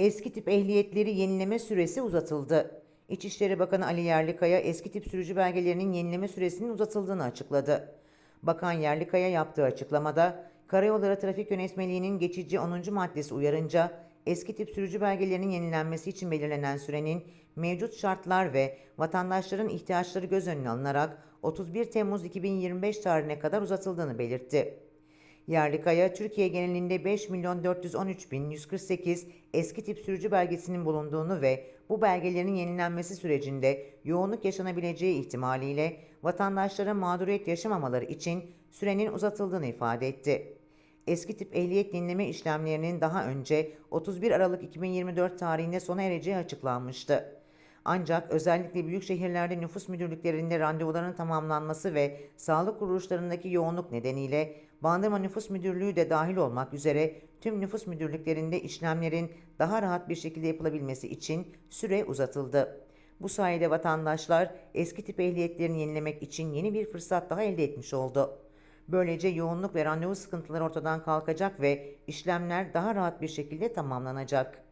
Eski tip ehliyetleri yenileme süresi uzatıldı. İçişleri Bakanı Ali Yerlikaya eski tip sürücü belgelerinin yenileme süresinin uzatıldığını açıkladı. Bakan Yerlikaya yaptığı açıklamada Karayolları Trafik Yönetmeliği'nin geçici 10. maddesi uyarınca eski tip sürücü belgelerinin yenilenmesi için belirlenen sürenin mevcut şartlar ve vatandaşların ihtiyaçları göz önüne alınarak 31 Temmuz 2025 tarihine kadar uzatıldığını belirtti. Yerlikaya, Türkiye genelinde 5 milyon 413 bin 148 eski tip sürücü belgesinin bulunduğunu ve bu belgelerin yenilenmesi sürecinde yoğunluk yaşanabileceği ihtimaliyle vatandaşlara mağduriyet yaşamamaları için sürenin uzatıldığını ifade etti. Eski tip ehliyet yenileme işlemlerinin daha önce 31 Aralık 2024 tarihinde sona ereceği açıklanmıştı. Ancak özellikle büyük şehirlerde nüfus müdürlüklerinde randevuların tamamlanması ve sağlık kuruluşlarındaki yoğunluk nedeniyle Bandırma Nüfus Müdürlüğü de dahil olmak üzere tüm nüfus müdürlüklerinde işlemlerin daha rahat bir şekilde yapılabilmesi için süre uzatıldı. Bu sayede vatandaşlar eski tip ehliyetlerini yenilemek için yeni bir fırsat daha elde etmiş oldu. Böylece yoğunluk ve randevu sıkıntıları ortadan kalkacak ve işlemler daha rahat bir şekilde tamamlanacak.